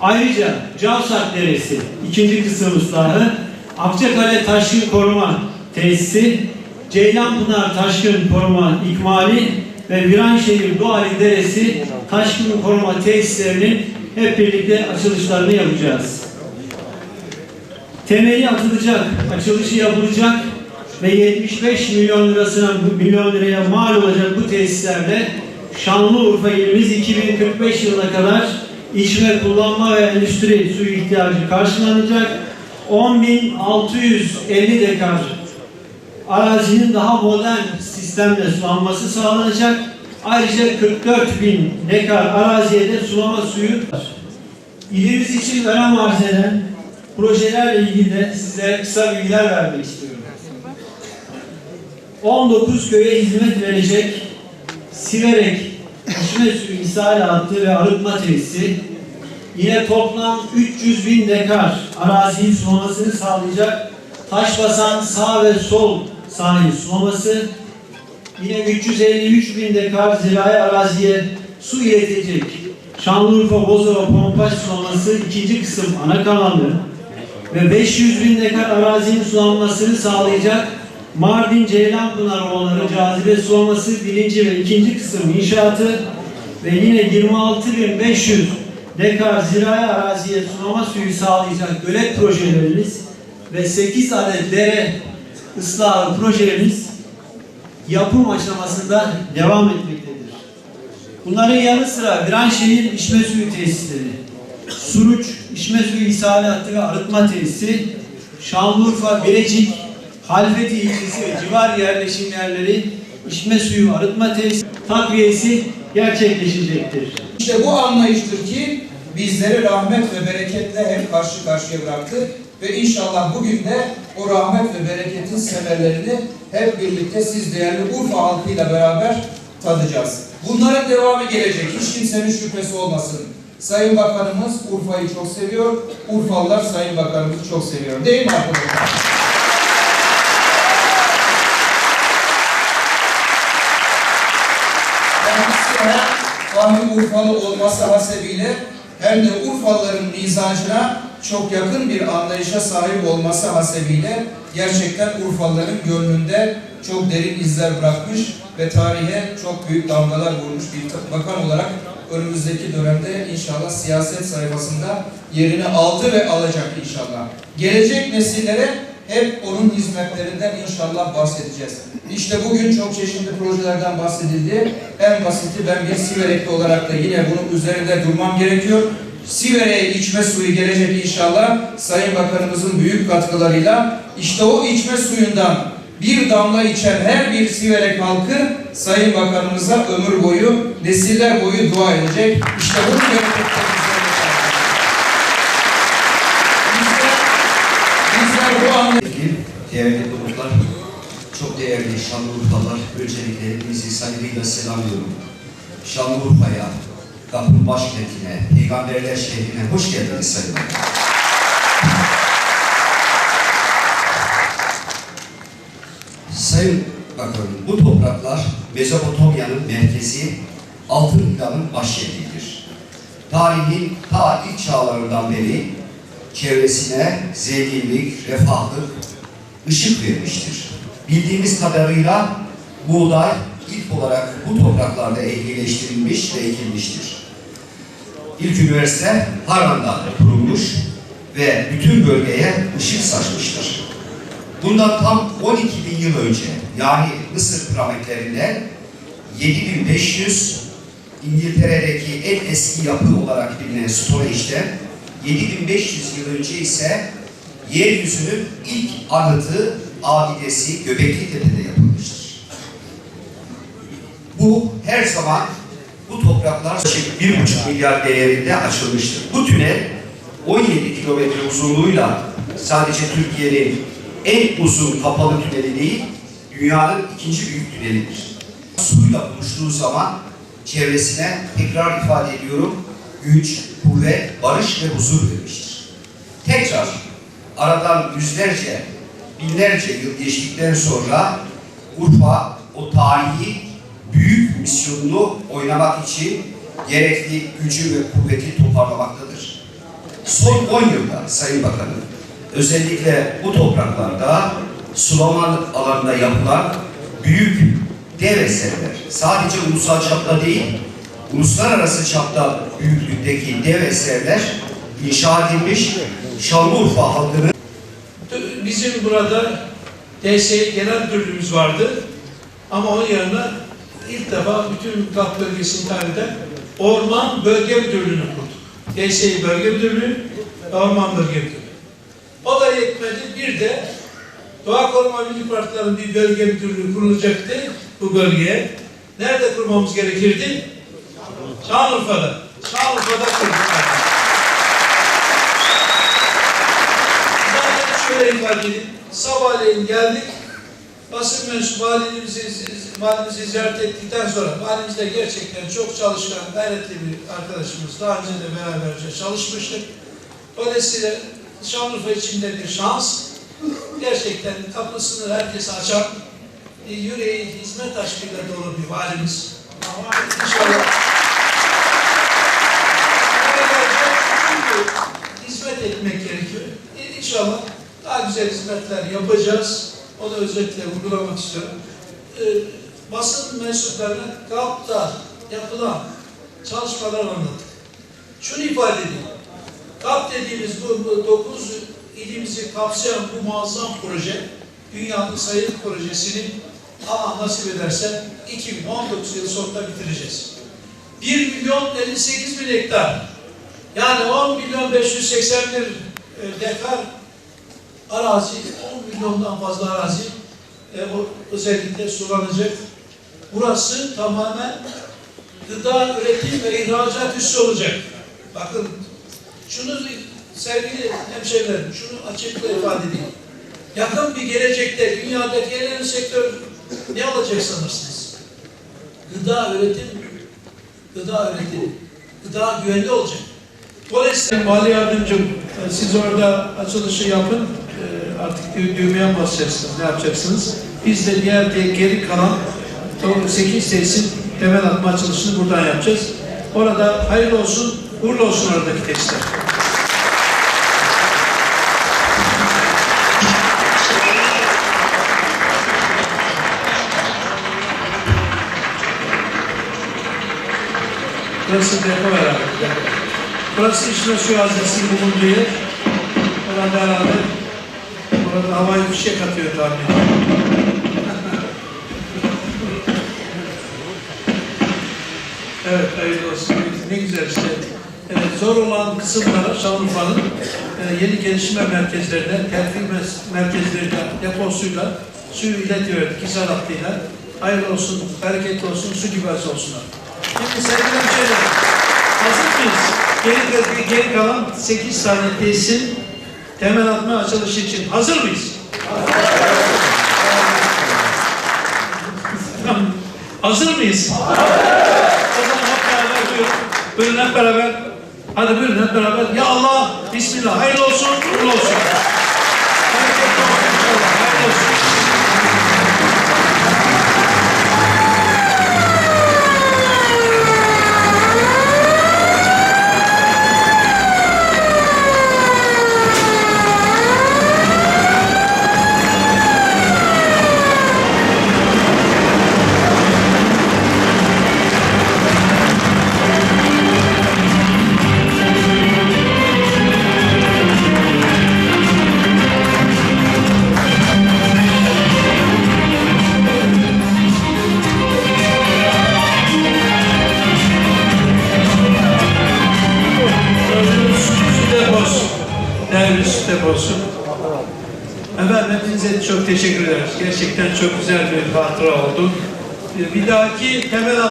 Ayrıca Cavsak Deresi ikinci kısım ıslahı, Akçakale Taşkın Koruma Tesisi, Ceylanpınar Taşkın Koruma İkmali ve Viranşehir Doğali Deresi Taşkın Koruma Tesislerinin hep birlikte açılışlarını yapacağız. Temeli atılacak, açılışı yapılacak ve 75 milyon lirasına milyon liraya mal olacak bu tesislerle Şanlıurfa ilimiz 2045 yılına kadar içme, kullanma ve endüstri suyu ihtiyacı karşılanacak. 10.650 dekar arazinin daha modern sistemle sulanması sağlanacak. Ayrıca 44 bin dekar araziye de sulama suyu İlimiz için önem arz eden projelerle ilgili de size kısa bilgiler vermek istiyorum. 19 köye hizmet verecek Siverek içme suyu ishal hattı ve arıtma tesisi. Yine toplam 300 bin dekar arazinin sulamasını sağlayacak Taşbasan sağ ve sol sahil sulaması yine 353 bin dekar zirai araziye su iletecek Şanlıurfa Bozova Pompaş sulaması ikinci kısım ana kanalı ve 500 bin dekar arazinin sulanmasını sağlayacak Mardin Ceylanpınar Ovaları cazibe sulaması birinci ve ikinci kısım inşaatı ve yine 26.500 dekar zirai araziye sulama suyu sağlayacak gölet projelerimiz ve 8 adet dere ıslahı projelerimiz yapım aşamasında devam etmektedir. Bunların yanı sıra Viranşehir içme suyu tesisleri, Suruç içme suyu ishalatı ve arıtma tesisi, Şanlıurfa, Birecik, Halfeti ilçesi ve civar yerleşim yerleri içme suyu arıtma tesisi takviyesi gerçekleşecektir. İşte bu anlayıştır ki bizleri rahmet ve bereketle hep karşı karşıya bıraktı ve inşallah bugün de o rahmet ve bereketin semerlerini hep birlikte siz değerli Urfa halkıyla beraber tadacağız. Bunların devamı gelecek. Hiç kimsenin şüphesi olmasın. Sayın Bakanımız Urfa'yı çok seviyor. Urfalılar Sayın Bakanımızı çok seviyor. Değil mi arkadaşlar? Hem Fahri Urfalı olması hasebiyle hem de Urfalıların mizacına çok yakın bir anlayışa sahip olması hasebiyle gerçekten Urfalıların gönlünde çok derin izler bırakmış ve tarihe çok büyük damgalar vurmuş bir bakan olarak önümüzdeki dönemde inşallah siyaset sayfasında yerini aldı ve alacak inşallah. Gelecek nesillere hep onun hizmetlerinden inşallah bahsedeceğiz. İşte bugün çok çeşitli projelerden bahsedildi. En basiti ben bir Siverekli olarak da yine bunun üzerinde durmam gerekiyor. Siverek'e içme suyu gelecek inşallah Sayın Bakanımızın büyük katkılarıyla. İşte o içme suyundan bir damla içen her bir Siverek halkı Sayın Bakanımıza ömür boyu, nesiller boyu dua edecek. İşte bunu gerçekten bizler, bizler bu anlayışla Değerli konuklar, çok değerli Şanlıurfalar, öncelikle hepinizi saygıyla selamlıyorum. Şanlıurfa'ya, kapın başkentine, peygamberler şehrine hoş geldiniz sayın Bakan. Sayın Bakanım, bu topraklar Mezopotamya'nın merkezi, Altın Hida'nın başkentidir. Tarihin ta ilk çağlarından beri çevresine zenginlik, refahlık, ışık vermiştir. Bildiğimiz kadarıyla buğday ilk olarak bu topraklarda ehlileştirilmiş ve ekilmiştir. İlk üniversite Haran'da kurulmuş ve bütün bölgeye ışık saçmıştır. Bundan tam 12 bin yıl önce yani Mısır piramitlerinde 7500 İngiltere'deki en eski yapı olarak bilinen Stonehenge'de 7500 yıl önce ise yeryüzünün ilk anıtı abidesi Göbekli Tepe'de yapılmıştır. Bu her zaman bu topraklar yaklaşık 1,5 milyar değerinde açılmıştır. Bu tünel 17 kilometre uzunluğuyla sadece Türkiye'nin en uzun kapalı tüneli değil, dünyanın ikinci büyük tünelidir. Suyla buluştuğu zaman çevresine tekrar ifade ediyorum, güç, kuvvet, barış ve huzur vermiştir. Tekrar aradan yüzlerce, binlerce yıl geçtikten sonra Urfa o tarihi büyük misyonunu oynamak için gerekli gücü ve kuvveti toparlamaktadır. son 10 yılda Sayın Bakanım özellikle bu topraklarda sulama alanında yapılan büyük dev eserler sadece ulusal çapta değil uluslararası çapta büyüklükteki dev eserler inşa edilmiş Şanlıurfa halkının Bizim burada DSİ Genel Müdürlüğümüz vardı. Ama onun yanına ilk defa bütün KAP bölgesini tarihten Orman Bölge Müdürlüğü'nü kurduk. DSİ Bölge Müdürlüğü ve Orman Bölge Müdürlüğü. O da yetmedi. Bir de Doğa Koruma Milli Parkların bir bölge müdürlüğü kurulacaktı bu bölgeye. Nerede kurmamız gerekirdi? Şanlıurfa'da. Şanlıurfa'da kurduk. Edeyim. Sabahleyin geldik. Basın mensubu valimizi, valimizi ziyaret ettikten sonra valimiz de gerçekten çok çalışkan, gayretli bir arkadaşımız. Daha önce de beraberce çalışmıştık. Dolayısıyla Şanlıurfa içinde bir şans. Gerçekten kapısını herkese açan, e, yüreği hizmet aşkıyla dolu bir valimiz. İnşallah çünkü hizmet etmek gerekiyor. E, İnşallah daha güzel hizmetler yapacağız. Onu özellikle vurgulamak istiyorum. E, basın mensuplarına GAP'ta yapılan çalışmalar anlattık. Şunu ifade edeyim. GAP dediğimiz bu, bu dokuz ilimizi kapsayan bu muazzam proje, Dünyanın Sayın Projesi'ni Allah nasip ederse 2019 yılı sonunda bitireceğiz. 1 milyon 58 bin hektar yani 10 milyon 581 e, dekar arazi, 10 milyondan fazla arazi e, o özellikle sulanacak. Burası tamamen gıda üretim ve ihracat üssü olacak. Bakın şunu sevgili hemşehrilerim, şunu açıkça ifade edeyim. Yakın bir gelecekte dünyadaki en önemli sektör ne olacak sanırsınız? Gıda üretim, gıda üretim, gıda güvenli olacak. Dolayısıyla Vali Yardımcım siz orada açılışı yapın. Artık dü düğmeye basacaksınız? Ne yapacaksınız? Biz de diğer de geri kalan 8 tesisin temel atma açılışını buradan yapacağız. Orada hayırlı olsun, uğurlu olsun oradaki tesisler. Burası depo herhalde. Burası içme su hazinesinin bulunduğu yer. Orada herhalde orada havai fişek atıyor tahmin evet hayırlı olsun. Ne güzel işte. Evet, zor olan kısımlara Şanlıurfa'nın e, yeni gelişme merkezlerine, terfi merkezlerine, deposuyla suyu iletiyor ikisar hattıyla. Hayırlı olsun, bereketli olsun, su gibi olsunlar. Şimdi sevgili hemşehrilerim, hazır mıyız? Geri, geri kalan 8 tane tesisin temel atma açılışı için hazır mıyız? Hazır mıyız? o zaman hep beraber buyurun. Buyurun hep beraber. Hadi buyurun hep beraber. Ya Allah, Bismillah. Hayırlı olsun, uğurlu olsun. Hepinize çok teşekkür ederiz. Gerçekten çok güzel bir hatıra oldu. Bir dahaki temel